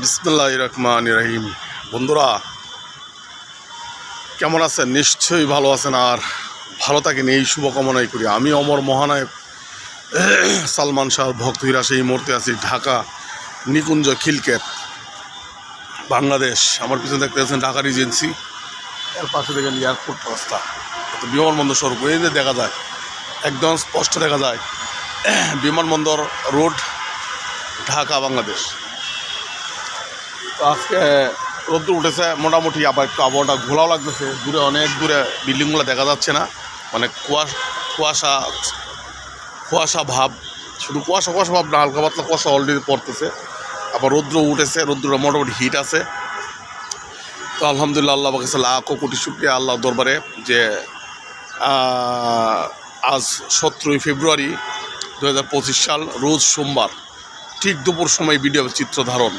বিসমুল্লাহ রহমান রহিম। বন্ধুরা, কেমন আছেন? নিশ্চয়ই ভালো আছেন আর ভালো থাকেন, এই শুভকামনাই করি। আমি অমর মহানায়ক, সালমান শাহ ভক্তহীরা সেই মুহূর্তে আছি, ঢাকা নিকুঞ্জ খিলকেত বাংলাদেশ। আমার পিছনে দেখতে পাচ্ছেন ঢাকা রিজেন্সি এর পাশে দেখেন এয়ারপোর্ট রাস্তা বিমানবন্দর সড়ক এই যে দেখা যায়, একদম স্পষ্ট দেখা যায়, বিমানবন্দর রোড, ঢাকা, বাংলাদেশ। তো আজকে রোদ্র উঠেছে, মোটামুটি আবার একটু আবহাওয়াটা ঘোলাও লাগতেছে। দূরে অনেক দূরে বিল্ডিংগুলো দেখা যাচ্ছে না। মানে কুয়াশা কুয়াশা কুয়াশা ভাব, শুধু কুয়াশা কুয়াশা ভাব না, হালকা পাতলা কুয়াশা অলরেডি পড়তেছে। আবার রৌদ্র উঠেছে রৌদ্রটা মোটামুটি হিট আছে। তো আলহামদুলিল্লাহ আল্লাহ কাছে লাখো কোটি শুক্রিয়া আল্লাহ দরবারে যে আজ সতেরোই ফেব্রুয়ারি দু হাজার পঁচিশ সাল, রোজ সোমবার, ঠিক দুপুর সময় ভিডিও চিত্র ধারণ।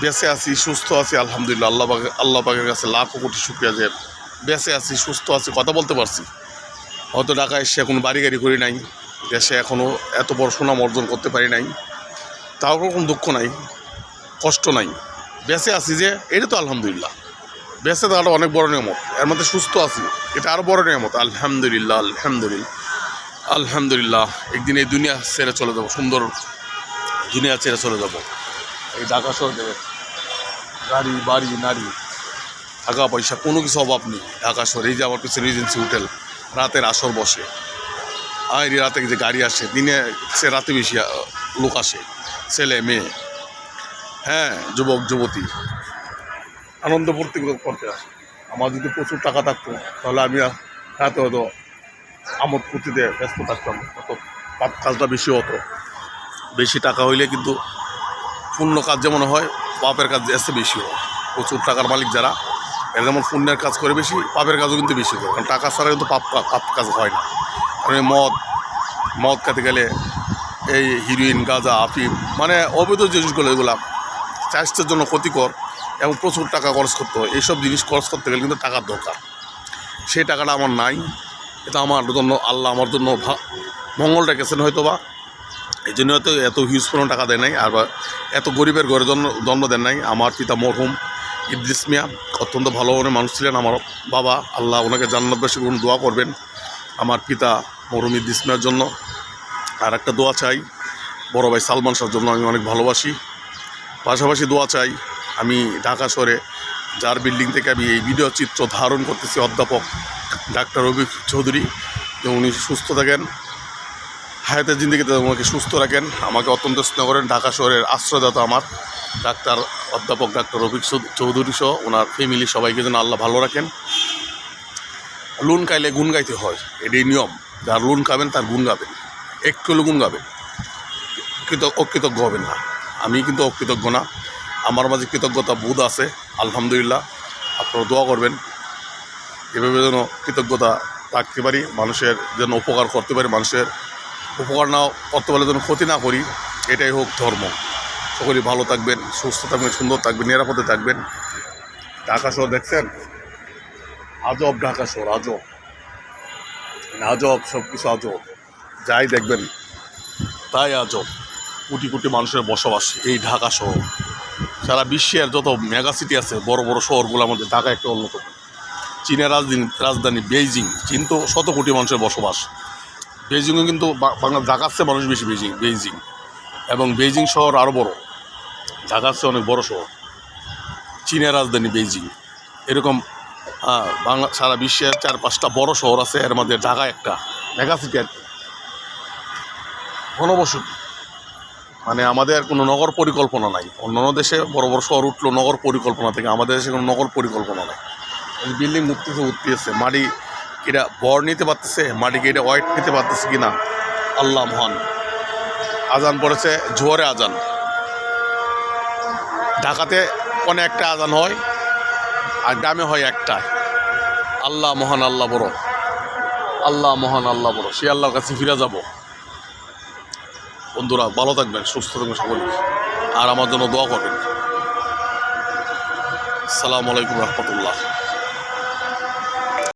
বেঁচে আছি, সুস্থ আছি, আলহামদুলিল্লাহ। আল্লাহ আল্লাহ পাকের কাছে লাখো কোটি শুক্রিয়া যে বেঁচে আছি, সুস্থ আছি, কথা বলতে পারছি। হয়তো ঢাকায় এসে এখন বাড়ি গাড়ি করি নাই, দেশে এখনও এত বড় সুনাম অর্জন করতে পারি নাই। তাও কোনো দুঃখ নাই, কষ্ট নাই। বেঁচে আছি যে, এটা তো আলহামদুলিল্লাহ। বেঁচে থাকাটা অনেক বড় নিয়মত। এর মধ্যে সুস্থ আছি, এটা আরও বড় নিয়মত। আলহামদুলিল্লাহ আলহামদুলিল্লাহ আলহামদুলিল্লাহ। একদিন এই দুনিয়া ছেড়ে চলে যাব, সুন্দর দুনিয়া ছেড়ে চলে যাব। এই ঢাকা শহর গাড়ি, বাড়ি, নারী টাকা পয়সা, কোনো কিছু অভাব নেই। ঢাকা শহর এই যে আমার পিছনে রিজেন্সি হোটেল, রাতের আসর বসে। আর রাতে যে গাড়ি আসে, দিনে সে রাতে বেশি লোক আসে, ছেলে, মেয়ে। হ্যাঁ যুবক, যুবতী। আনন্দ ফুর্তি করতে আসে। আমার যদি প্রচুর টাকা থাকতো, তাহলে আমি রাতে হয়তো আমোদ ফুর্তিতে ব্যস্ত থাকতাম। অত কাজটা বেশি হতো। বেশি টাকা হইলে কিন্তু পূর্ণ কাজ যেমন হয় পাপের কাজ এসে বেশি হয়। প্রচুর টাকার মালিক যারা, এরা যেমন পুণ্যের কাজ করে বেশি, পাপের কাজও কিন্তু বেশি করে। কারণ টাকা ছাড়া কিন্তু পাপ পাপ কাজ হয় না। কারণ এই মদ মদ খেতে গেলে এই হিরোইন গাঁজা, আফিম মানে অবৈধ জিনিসগুলো, এগুলা স্বাস্থ্যের জন্য ক্ষতিকর এবং প্রচুর টাকা খরচ করতে হয়। এইসব জিনিস খরচ করতে গেলে কিন্তু টাকার দরকার। সেই টাকাটা আমার নাই। এটা আমার জন্য, আল্লাহ আমার জন্য মঙ্গল রেখেছেন হয়তো বা এই জন্য হয়তো এত হিউজ পরিমাণ টাকা দেয় নাই, আর এত গরিবের ঘরে জন্ম জন্ম দেন নাই। আমার পিতা মরহুম ইদ্রিস মিয়া, অত্যন্ত ভালো মনের মানুষ ছিলেন। আমার বাবা আল্লাহ ওনাকে জান্নাতবাসী করুন দোয়া করবেন। আমার পিতা মরহুম ইদ্রিস মিয়ার জন্য। আর একটা দোয়া চাই, বড় ভাই সালমান শাহর জন্য আমি অনেক ভালোবাসি। পাশাপাশি দোয়া চাই, আমি ঢাকা শহরে যার বিল্ডিং থেকে আমি এই ভিডিও চিত্র ধারণ করতেছি, অধ্যাপক ডাক্তার রবি চৌধুরী উনি সুস্থ থাকেন। হায়াতের জিন্দিগিতে আমাকে সুস্থ রাখেন। আমাকে অত্যন্ত স্নেহ করেন। ঢাকা শহরের আশ্রয়দাতা আমার, ডাক্তার অধ্যাপক ডাক্তার রফিক চৌধুরী সহ ওনার ফ্যামিলি সবাইকে যেন আল্লাহ ভালো রাখেন। লুন খাইলে গুণ গাইতে হয়, এটাই নিয়ম। যার লুন খাবেন, তার গুণ গাবেন। একটু হলেও গুণ গাবেন। কৃত অকৃতজ্ঞ হবেন না। আমি কিন্তু অকৃতজ্ঞ না। আমার মাঝে কৃতজ্ঞতা বোধ আছে, আলহামদুলিল্লাহ। আপনারা দোয়া করবেন। এভাবে যেন কৃতজ্ঞতা রাখতে পারি, মানুষের যেন উপকার করতে পারি, মানুষের উপকার না পারলে যেন ক্ষতি না করি, এটাই হোক ধর্ম। সকলেই ভালো থাকবেন, সুস্থ থাকবেন, সুন্দর থাকবেন, নিরাপদে থাকবেন। ঢাকা শহর দেখছেন? আজব ঢাকা শহর, আজব। আজব সব কিছু আজব। যাই দেখবেন, তাই আজব। কোটি কোটি মানুষের বসবাস এই ঢাকা শহর। সারা বিশ্বের যত মেগা সিটি আছে, বড় বড় শহরগুলোর মধ্যে ঢাকা একটা অন্যতম। চীনের রাজধানী রাজধানী বেইজিং চীন তো শত কোটি মানুষের বসবাস। বেইজিংও কিন্তু বাংলা, ঢাকার চেয়ে মানুষ বেশি বেইজিং বেইজিং। এবং বেইজিং শহর আরও বড়। ঢাকার চেয়ে অনেক বড় শহর। চীনের রাজধানী বেইজিং। এরকম বাংলা, সারা বিশ্বের চার পাঁচটা বড় শহর আছে, এর মধ্যে ঢাকা একটা। মেগা সিটি আর। ঘনবসতি মানে আমাদের কোনো নগর পরিকল্পনা নাই। অন্যান্য দেশে বড় বড় শহর উঠল নগর পরিকল্পনা থেকে, আমাদের দেশে কোনো নগর পরিকল্পনা নাই। বিল্ডিং উঠতেছে উঠতেছে মাটি এটা বর নিতে পারতেছে, মাটিকে এটা ওয়াইট নিতে পারতেছে কি না আল্লাহ মহান। আজান পড়েছে জোয়ারে আজান। ঢাকাতে কোনো একটা আজান হয়, আর গ্রামে হয় একটাই। আল্লাহ মহান, আল্লাহ বড়। আল্লাহ মহান, আল্লাহ বড়। সে আল্লাহর কাছে ফিরে যাব। বন্ধুরা, ভালো থাকবেন, সুস্থ থাকবেন সকলে। আর আমার জন্য দোয়া করবেন। আসসালামু আলাইকুম রহমতুল্লাহ।